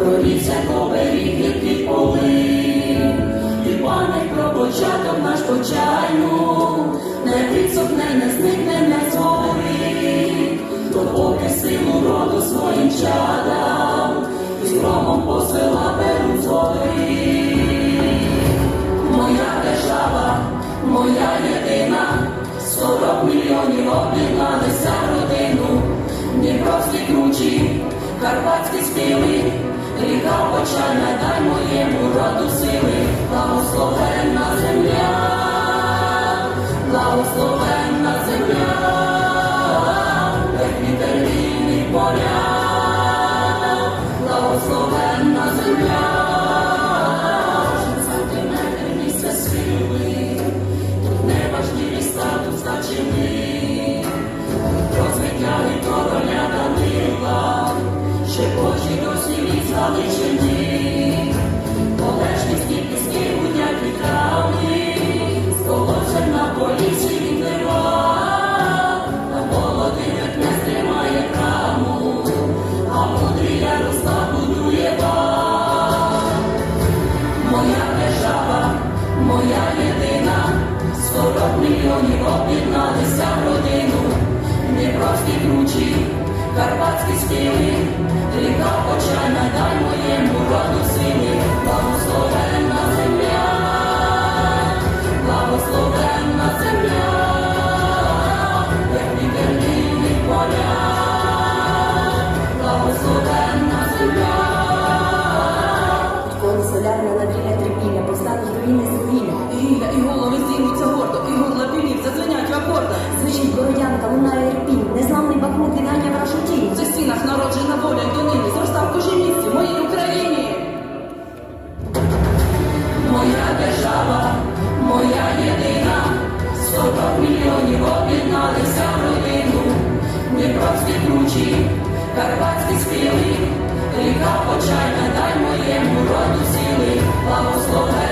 проріться оберіг, який поли, і пам'ять про початок наш почайну, не відсохне, не зникне, не згорить, допоки силу роду своїм чадам, і громом посила беруть згори. Моя держава, моя єдина, сорок мільйонів об'єдналися родину, Дніпровські кручі, карпатські співи, ріка почальна, дай моєму роду сили, благословенна земля, благословенна земля, де вітер вільний поля, благословенна держава, моя єдина, сорок мільйонів об'єдналися в родину, Дніпровські кручі, карпатські стіни, ріка почайна, дай моєму роду сині, благословенна земля, благословенна земля, як вітерні поля, благословенна земля. Коли солярна на країни звіля. Гілля і голови висінються гордо, і горла півівця звинять рапорта. Звичить бородянка, лунає ірпінь, незламний бахмут відання в рашуті. В цих стінах народжена воля й донині, зростав кожен місці в моїй Україні. Моя держава, моя єдина, сорок мільйонів об'єдналися в родину, Дніпровські кручі, карпатські спіли, ріка почайна, дай моєму роду сіли, благослове.